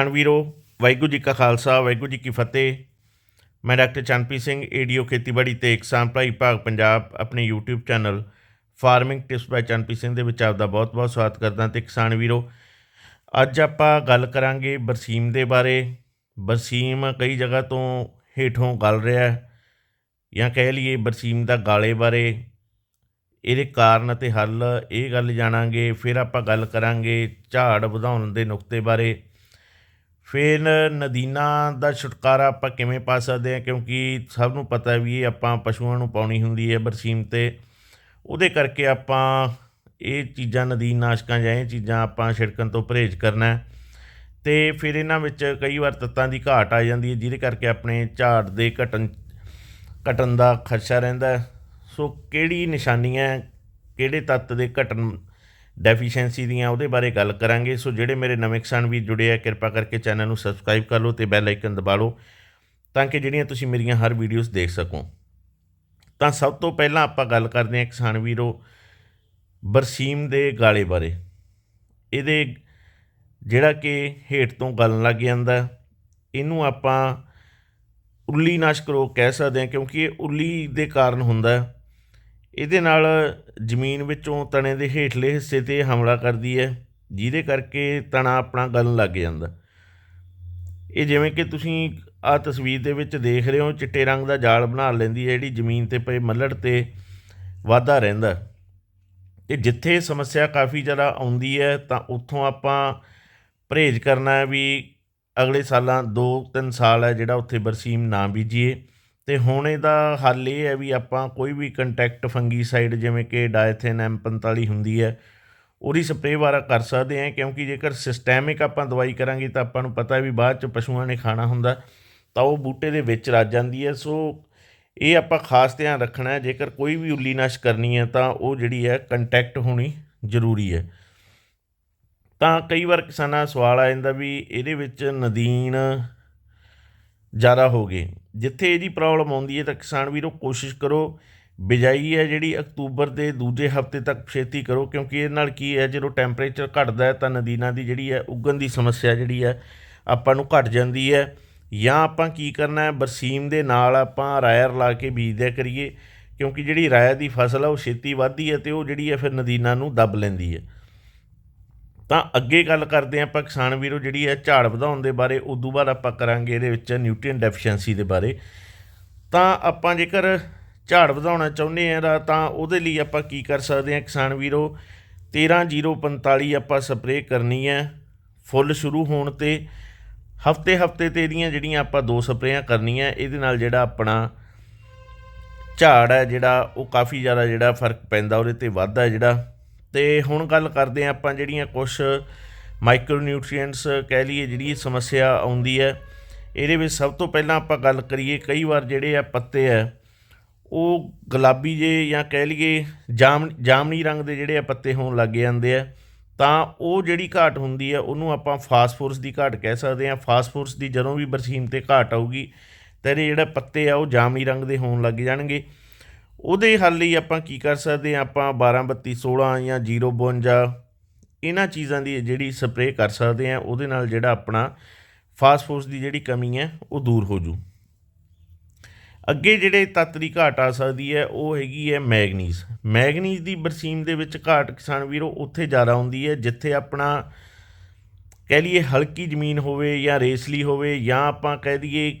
ਕਿਸਾਨ ਵੀਰੋ, ਵਾਹਿਗੁਰੂ ਜੀ ਕਾ ਖਾਲਸਾ, ਵਾਹਿਗੁਰੂ ਜੀ ਕੀ ਫਤਿਹ। ਮੈਂ ਡਾਕਟਰ ਚੰਨਪ੍ਰੀਤ ਸਿੰਘ, ਏਡੀਓ ਖੇਤੀਬਾੜੀ ਤੇ ਕਿਸਾਨ ਭਲਾਈ ਭਾਗ ਪੰਜਾਬ, ਆਪਣੇ YouTube channel farming tips by Channpreet Singh ਦੇ ਵਿੱਚ ਆਪਦਾ ਬਹੁਤ-ਬਹੁਤ ਸਵਾਗਤ ਕਰਦਾ ਤੇ ਕਿਸਾਨ ਵੀਰੋ, ਅੱਜ ਆਪਾਂ ਗੱਲ ਕਰਾਂਗੇ ਬਰਸੀਮ ਦੇ ਬਾਰੇ। ਬਰਸੀਮ ਕਈ ਜਗ੍ਹਾ ਤੋਂ ਹੇਠੋਂ ਗੱਲ ਰਿਹਾ ਹੈ ਜਾਂ ਕਹਿ ਲਈਏ ਬਰਸੀਮ ਦਾ ਗਾਲੇ ਬਾਰੇ। ਇਹਦੇ ਕਾਰਨ ਅਤੇ ਹੱਲ ਇਹ ਗੱਲ ਜਾਣਾਂਗੇ, ਫਿਰ ਆਪਾਂ ਗੱਲ ਕਰਾਂਗੇ ਝਾੜ ਵਧਾਉਣ ਦੇ ਨੁਕਤੇ ਬਾਰੇ। ਫਿਰ ਨਦੀਨਾ ਦਾ ਛੁਟਕਾਰਾ ਆਪਾਂ ਕਿਵੇਂ ਪਾ ਸਕਦੇ ਹਾਂ? ਕਿਉਂਕਿ ਸਭ ਨੂੰ ਪਤਾ ਵੀ ਇਹ ਆਪਾਂ ਪਸ਼ੂਆਂ ਨੂੰ ਪਾਉਣੀ ਹੁੰਦੀ ਹੈ ਬਰਸੀਮ ਤੇ। ਉਹਦੇ ਕਰਕੇ ਆਪਾਂ ਇਹ ਚੀਜ਼ਾਂ ਨਦੀਨ ਨਾਸ਼ਕਾਂ ਜਾਂ ਇਹ ਚੀਜ਼ਾਂ ਆਪਾਂ ਛਿੜਕਣ ਤੋਂ ਪਰਹੇਜ਼ ਕਰਨਾ ਹੈ। ਤੇ ਫਿਰ ਇਹਨਾਂ ਵਿੱਚ ਕਈ ਵਾਰ ਤੱਤਾਂ ਦੀ ਘਾਟ ਆ ਜਾਂਦੀ ਹੈ ਜਿਹਦੇ ਕਰਕੇ ਆਪਣੇ ਝਾੜ ਦੇ ਘਟਣ ਘਟਣ ਦਾ ਖਰਚਾ ਰਹਿੰਦਾ ਸੋ ਕਿਹੜੀ ਨਿਸ਼ਾਨੀਆਂ ਹੈ, ਕਿਹੜੇ ਤੱਤ ਦੇ ਘਟਣ ਡੈਫੀਸ਼ੀਐਂਸੀ ਦੀਆਂ ਉਹਦੇ ਬਾਰੇ ਗੱਲ ਕਰਾਂਗੇ। ਸੋ ਜਿਹੜੇ ਮੇਰੇ ਨਵੇਂ ਕਿਸਾਨ ਵੀ ਜੁੜੇ ਆ, ਕਿਰਪਾ ਕਰਕੇ ਚੈਨਲ ਨੂੰ ਸਬਸਕ੍ਰਾਈਬ ਕਰ ਲਓ ਤੇ ਬੈਲ ਆਈਕਨ ਦਬਾ ਲਓ ਤਾਂ ਕਿ ਜਿਹੜੀਆਂ ਤੁਸੀਂ ਮੇਰੀਆਂ ਹਰ ਵੀਡੀਓਜ਼ ਦੇਖ ਸਕੋ। ਤਾਂ ਸਭ ਤੋਂ ਪਹਿਲਾਂ ਆਪਾਂ ਗੱਲ ਕਰਦੇ ਹਾਂ ਕਿਸਾਨ ਵੀਰੋ ਬਰਸੀਮ ਦੇ ਗਾਲੇ ਬਾਰੇ। ਇਹਦੇ ਜਿਹੜਾ ਕਿ ਹੇਠ ਤੋਂ ਗਲਣ ਲੱਗ ਜਾਂਦਾ, ਇਹਨੂੰ ਆਪਾਂ ਉੱਲੀ ਨਾਸ਼ਕ ਰੋਗ ਕਹਿ ਸਕਦੇ ਹਾਂ ਕਿਉਂਕਿ ਇਹ ਉੱਲੀ ਦੇ ਕਾਰਨ ਹੁੰਦਾ। ਇਹਦੇ ਨਾਲ ਜ਼ਮੀਨ ਵਿੱਚੋਂ ਤਣੇ ਦੇ ਹੇਠਲੇ ਹਿੱਸੇ ਤੇ ਹਮਲਾ ਕਰਦੀ ਹੈ, ਜਿਹਦੇ ਕਰਕੇ ਤਣਾ ਆਪਣਾ ਗਲਣ ਲੱਗ ਜਾਂਦਾ। ਇਹ ਜਿਵੇਂ ਕਿ ਤੁਸੀਂ ਆ ਤਸਵੀਰ ਦੇ ਵਿੱਚ ਦੇਖ ਰਹੇ ਹੋ, ਚਿੱਟੇ ਰੰਗ ਦਾ ਜਾਲ ਬਣਾ ਲੈਂਦੀ ਹੈ, ਜਿਹੜੀ ਜ਼ਮੀਨ ਤੇ ਪਏ ਮੱਲੜ ਤੇ ਵਾਧਾ ਰਹਿੰਦਾ। ਤੇ ਜਿੱਥੇ ਸਮੱਸਿਆ ਕਾਫੀ ਜ਼ਿਆਦਾ ਆਉਂਦੀ ਹੈ, ਤਾਂ ਉੱਥੋਂ ਆਪਾਂ ਪਰਹੇਜ਼ ਕਰਨਾ ਹੈ ਵੀ ਅਗਲੇ ਸਾਲਾਂ 2-3 ਸਾਲ ਹੈ ਜਿਹੜਾ ਉੱਥੇ ਬਰਸੀਮ ਨਾ ਬੀਜੀਏ। ਅਤੇ ਹੁਣ ਇਹਦਾ ਹੱਲ ਇਹ ਹੈ ਵੀ ਆਪਾਂ ਕੋਈ ਵੀ ਕੰਟੈਕਟ ਫੰਗੀਸਾਈਡ ਜਿਵੇਂ ਕਿ ਡਾਇਥੇਨ M45 ਹੁੰਦੀ ਹੈ, ਉਹਦੀ ਸਪਰੇਅ ਵਾਰਾ ਕਰ ਸਕਦੇ ਹਾਂ, ਕਿਉਂਕਿ ਜੇਕਰ ਸਿਸਟੈਮਿਕ ਆਪਾਂ ਦਵਾਈ ਕਰਾਂਗੇ ਤਾਂ ਆਪਾਂ ਨੂੰ ਪਤਾ ਵੀ ਬਾਅਦ ਚ ਪਸ਼ੂਆਂ ਨੇ ਖਾਣਾ ਹੁੰਦਾ, ਤਾਂ ਉਹ ਬੂਟੇ ਦੇ ਵਿੱਚ ਰੱਜ ਜਾਂਦੀ ਹੈ। ਸੋ ਇਹ ਆਪਾਂ ਖਾਸ ਧਿਆਨ ਰੱਖਣਾ ਹੈ, ਜੇਕਰ ਕੋਈ ਵੀ ਉੱਲੀ ਨਾਸ਼ ਕਰਨੀ ਹੈ ਤਾਂ ਉਹ ਜਿਹੜੀ ਹੈ ਕੰਟੈਕਟ ਹੋਣੀ ਜ਼ਰੂਰੀ ਹੈ। ਤਾਂ ਕਈ ਵਾਰ ਕਿਸਾਨਾਂ ਦਾ ਸਵਾਲ ਆ ਜਾਂਦਾ ਵੀ ਇਹਦੇ ਵਿੱਚ ਨਦੀਨ ਜ਼ਿਆਦਾ ਹੋ ਗਏ ਜਿੱਥੇ ਇਹਦੀ ਪ੍ਰੋਬਲਮ ਆਉਂਦੀ ਹੈ ਤਾਂ ਕਿਸਾਨ ਵੀਰੋ ਕੋਸ਼ਿਸ਼ ਕਰੋ, ਬਿਜਾਈ ਹੈ ਜਿਹੜੀ ਅਕਤੂਬਰ ਦੇ ਦੂਜੇ ਹਫ਼ਤੇ ਤੱਕ ਛੇਤੀ ਕਰੋ, ਕਿਉਂਕਿ ਇਹਦੇ ਨਾਲ ਕੀ ਹੈ, ਜਦੋਂ ਟੈਂਪਰੇਚਰ ਘਟਦਾ ਹੈ ਤਾਂ ਨਦੀਨਾਂ ਦੀ ਜਿਹੜੀ ਹੈ ਉੱਗਣ ਦੀ ਸਮੱਸਿਆ ਜਿਹੜੀ ਹੈ ਆਪਾਂ ਨੂੰ ਘਟ ਜਾਂਦੀ ਹੈ। ਜਾਂ ਆਪਾਂ ਕੀ ਕਰਨਾ ਹੈ, ਬਰਸੀਮ ਦੇ ਨਾਲ ਆਪਾਂ ਰਾਇਰ ਲਾ ਕੇ ਬੀਜਦਿਆ ਕਰੀਏ, ਕਿਉਂਕਿ ਜਿਹੜੀ ਰਾਇਰ ਦੀ ਫਸਲ ਆ ਉਹ ਛੇਤੀ ਵੱਧਦੀ ਹੈ ਤੇ ਉਹ ਜਿਹੜੀ ਹੈ ਫਿਰ ਨਦੀਨਾਂ ਨੂੰ ਦੱਬ ਲੈਂਦੀ ਹੈ। ਤਾਂ ਅੱਗੇ ਗੱਲ ਕਰਦੇ ਹਾਂ ਆਪਾਂ ਕਿਸਾਨ ਵੀਰੋ, ਜਿਹੜੀ ਹੈ ਝਾੜ ਵਧਾਉਣ ਦੇ ਬਾਰੇ, ਉਦੋਂ ਬਾਅਦ ਆਪਾਂ ਕਰਾਂਗੇ ਇਹਦੇ ਵਿੱਚ ਨਿਊਟ੍ਰੀਐਂਟ ਡੈਫੀਸ਼ੀਐਂਸੀ ਦੇ ਬਾਰੇ। ਤਾਂ ਆਪਾਂ ਜੇਕਰ ਝਾੜ ਵਧਾਉਣਾ ਚਾਹੁੰਦੇ ਹਾਂ ਤਾਂ ਉਹਦੇ ਲਈ ਆਪਾਂ ਕੀ ਕਰ ਸਕਦੇ ਹਾਂ ਕਿਸਾਨ ਵੀਰੋ? 13045 ਆਪਾਂ ਸਪਰੇਅ ਕਰਨੀ ਹੈ। ਫੁੱਲ ਸ਼ੁਰੂ ਹੋਣ ਤੇ ਹਫ਼ਤੇ ਹਫ਼ਤੇ ਤੇ ਇਹਦੀਆਂ ਜਿਹੜੀਆਂ ਆਪਾਂ ਦੋ ਸਪਰੇਆਂ ਕਰਨੀਆਂ, ਇਹਦੇ ਨਾਲ ਜਿਹੜਾ ਆਪਣਾ ਝਾੜ ਹੈ ਜਿਹੜਾ, ਉਹ ਕਾਫੀ ਜ਼ਿਆਦਾ ਜਿਹੜਾ ਫ਼ਰਕ ਪੈਂਦਾ, ਉਹਦੇ ਤੇ ਵਾਧਾ ਜਿਹੜਾ ਤੇ ਹੁਣ ਗੱਲ ਕਰਦੇ ਹਾਂ ਆਪਾਂ ਜਿਹੜੀਆਂ ਕੁਝ ਮਾਈਕਰੋ ਨਿਊਟ੍ਰੀਐਂਟਸ ਕਹਿ ਲਈਏ ਜਿਹੜੀ ਸਮੱਸਿਆ ਆਉਂਦੀ ਹੈ, ਇਹਦੇ ਵਿੱਚ ਸਭ ਤੋਂ ਪਹਿਲਾਂ ਆਪਾਂ ਗੱਲ ਕਰੀਏ ਕਈ ਵਾਰ ਜਿਹੜੇ ਆ ਪੱਤੇ ਆ ਉਹ ਗੁਲਾਬੀ ਜੇ ਜਾਂ ਕਹਿ ਲਈਏ ਜਾਮ, ਜਾਮਨੀ ਰੰਗ ਦੇ ਜਿਹੜੇ ਆ ਪੱਤੇ ਹੋਣ ਲੱਗ ਜਾਂਦੇ ਆ, ਤਾਂ ਉਹ ਜਿਹੜੀ ਘਾਟ ਹੁੰਦੀ ਆ ਉਹਨੂੰ ਆਪਾਂ ਫਾਸਫੋਰਸ ਦੀ ਘਾਟ ਕਹਿ ਸਕਦੇ ਆ ਫਾਸਫੋਰਸ ਦੀ ਜਦੋਂ ਵੀ ਬਰਸੀਮ ਤੇ ਘਾਟ ਆਊਗੀ, ਤਾਂ ਇਹਦੇ ਜਿਹੜੇ ਪੱਤੇ ਆ, ਉਹ ਜਾਮਨੀ ਰੰਗ ਦੇ ਹੋਣ ਲੱਗ ਜਾਣਗੇ। ਉਹਦੇ ਹੱਲ ਲਈ ਆਪਾਂ ਕੀ ਕਰ ਸਕਦੇ ਆ ਆਪਾਂ 12 32 16 ਜਾਂ 052 ਇਹਨਾਂ ਚੀਜ਼ਾਂ ਦੀ ਜਿਹੜੀ ਸਪਰੇਅ ਕਰ ਸਕਦੇ ਆ ਉਹਦੇ ਨਾਲ ਜਿਹੜਾ ਆਪਣਾ ਫਾਸਫੋਰਸ ਦੀ ਜਿਹੜੀ ਕਮੀ ਹੈ, ਉਹ ਦੂਰ ਹੋ ਜੂ। ਅੱਗੇ ਜਿਹੜੇ ਤੱਤ ਦੀ ਘਾਟ ਆ ਸਕਦੀ ਹੈ, ਉਹ ਹੈਗੀ ਹੈ ਮੈਗਨੀਜ਼। ਮੈਗਨੀਜ਼ ਦੀ ਬਰਸੀਮ ਦੇ ਵਿੱਚ ਘਾਟ ਕਿਸਾਨ ਵੀਰੋ ਉੱਥੇ ਜ਼ਿਆਦਾ ਹੁੰਦੀ ਹੈ, ਜਿੱਥੇ ਆਪਣਾ ਕਹਿ ਲਈਏ ਹਲਕੀ ਜ਼ਮੀਨ ਹੋਵੇ ਜਾਂ ਰੇਸਲੀ ਹੋਵੇ ਜਾਂ ਆਪਾਂ ਕਹਿ ਦਈਏ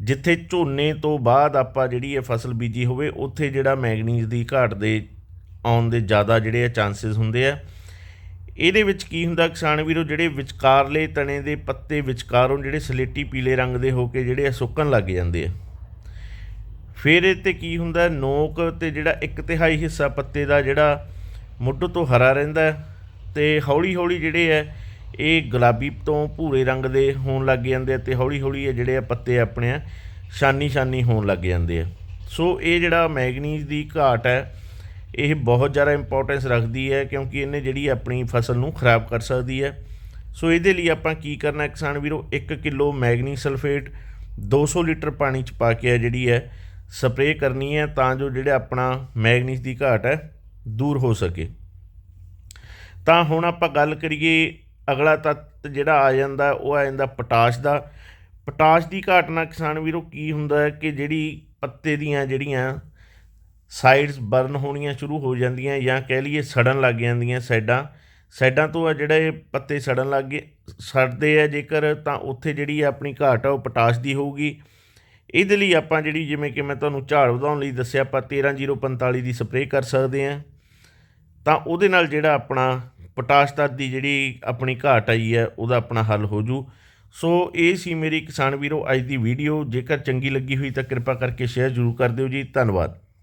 ਜਿੱਥੇ ਝੋਨੇ ਤੋਂ ਬਾਅਦ ਆਪਾਂ ਜਿਹੜੀ ਇਹ ਫਸਲ ਬੀਜੀ ਹੋਵੇ, ਉੱਥੇ ਜਿਹੜਾ ਮੈਗਨੀਜ਼ ਦੀ ਘਾਟ ਦੇ ਆਉਣ ਦੇ ਜ਼ਿਆਦਾ ਜਿਹੜੇ ਆ ਚਾਂਸਸ ਹੁੰਦੇ ਆ। ਇਹਦੇ ਵਿੱਚ ਕੀ ਹੁੰਦਾ ਕਿਸਾਨ ਵੀਰੋ, ਜਿਹੜੇ ਵਿਚਕਾਰਲੇ ਤਣੇ ਦੇ ਪੱਤੇ ਵਿਚਕਾਰੋਂ ਜਿਹੜੇ ਸਲੇਟੀ ਪੀਲੇ ਰੰਗ ਦੇ ਹੋ ਕੇ ਜਿਹੜੇ ਆ ਸੁੱਕਣ ਲੱਗ ਜਾਂਦੇ ਆ। ਫਿਰ ਇਹ ਤੇ ਕੀ ਹੁੰਦਾ, ਨੋਕ ਤੇ ਜਿਹੜਾ ਇੱਕ ਤਿਹਾਈ ਹਿੱਸਾ ਪੱਤੇ ਦਾ ਜਿਹੜਾ ਮੁੱਢ ਤੋਂ ਹਰਾ ਰਹਿੰਦਾ ਹੈ ਤੇ ਹੌਲੀ ਹੌਲੀ ਜਿਹੜੇ ਹੈ ਇਹ ਗੁਲਾਬੀ ਤੋਂ ਭੂਰੇ ਰੰਗ ਦੇ ਹੋਣ ਲੱਗ ਜਾਂਦੇ ਆ ਤੇ ਹੌਲੀ ਹੌਲੀ ਇਹ ਜਿਹੜੇ ਆ ਪੱਤੇ ਆਪਣੇ ਆ ਸ਼ਾਨੀ ਸ਼ਾਨੀ ਹੋਣ ਲੱਗ ਜਾਂਦੇ ਆ। ਸੋ ਇਹ ਜਿਹੜਾ ਮੈਗਨੀਜ਼ ਦੀ ਘਾਟ ਹੈ, ਇਹ ਬਹੁਤ ਜ਼ਿਆਦਾ ਇੰਪੋਰਟੈਂਸ ਰੱਖਦੀ ਹੈ ਕਿਉਂਕਿ ਇਹਨੇ ਜਿਹੜੀ ਆਪਣੀ ਫਸਲ ਨੂੰ ਖਰਾਬ ਕਰ ਸਕਦੀ ਹੈ। ਸੋ ਇਹਦੇ ਲਈ ਆਪਾਂ ਕੀ ਕਰਨਾ ਕਿਸਾਨ ਵੀਰੋ? 1 ਕਿਲੋ ਮੈਗਨੀ ਸਲਫੇਟ 200 ਲੀਟਰ ਪਾਣੀ ਚ ਪਾ ਕੇ ਹੈ ਜਿਹੜੀ ਹੈ ਸਪਰੇਅ ਕਰਨੀ ਹੈ ਤਾਂ ਜੋ ਜਿਹੜਾ ਆਪਣਾ ਮੈਗਨੀਜ਼ ਦੀ ਘਾਟ ਹੈ ਦੂਰ ਹੋ ਸਕੇ। ਤਾਂ ਹੁਣ ਆਪਾਂ ਗੱਲ ਕਰੀਏ ਅਗਲਾ ਤੱਤ ਜਿਹੜਾ ਆ ਜਾਂਦਾ, ਉਹ ਆ ਜਾਂਦਾ ਪੋਟਾਸ਼ ਦਾ। ਪੋਟਾਸ਼ ਦੀ ਘਾਟ ਨਾਲ ਕਿਸਾਨ ਵੀਰੋ ਕੀ ਹੁੰਦਾ ਹੈ ਕਿ ਜਿਹੜੀ ਪੱਤੇ ਦੀਆਂ ਜਿਹੜੀਆਂ ਸਾਈਡਸ ਬਰਨ ਹੋਣੀਆਂ ਸ਼ੁਰੂ ਹੋ ਜਾਂਦੀਆਂ ਜਾਂ ਕਹਿ ਲਈਏ ਸੜਨ ਲੱਗ ਜਾਂਦੀਆਂ ਸਾਈਡਾਂ। ਸਾਈਡਾਂ ਤੋਂ ਆ ਜਿਹੜਾ ਇਹ ਪੱਤੇ ਸੜਨ ਲੱਗ ਗਏ, ਸੜਦੇ ਆ ਜੇਕਰ ਤਾਂ ਉੱਥੇ ਜਿਹੜੀ ਆਪਣੀ ਘਾਟ ਆ ਉਹ ਪੋਟਾਸ਼ ਦੀ ਹੋਊਗੀ। ਇਹਦੇ ਲਈ ਆਪਾਂ ਜਿਹੜੀ ਜਿਵੇਂ ਕਿ ਮੈਂ ਤੁਹਾਨੂੰ ਝਾੜ ਵਧਾਉਣ ਲਈ ਦੱਸਿਆ, ਆਪਾਂ 13045 ਦੀ ਸਪਰੇਅ ਕਰ ਸਕਦੇ ਹਾਂ। ਤਾਂ ਉਹਦੇ ਨਾਲ ਜਿਹੜਾ ਆਪਣਾ ਪੋਟਾਸ਼ ਤੱਤ ਦੀ ਜਿਹੜੀ ਆਪਣੀ ਘਾਟ ਆਈ ਹੈ, ਉਹਦਾ ਆਪਣਾ ਹੱਲ ਹੋ ਜੂ। ਸੋ ਇਹ ਸੀ ਮੇਰੀ ਕਿਸਾਨ ਵੀਰੋ ਅੱਜ ਦੀ ਵੀਡੀਓ ਜੇਕਰ ਚੰਗੀ ਲੱਗੀ ਹੋਈ ਤਾਂ ਕਿਰਪਾ ਕਰਕੇ ਸ਼ੇਅਰ ਜ਼ਰੂਰ ਕਰ ਦਿਓ ਜੀ। ਧੰਨਵਾਦ।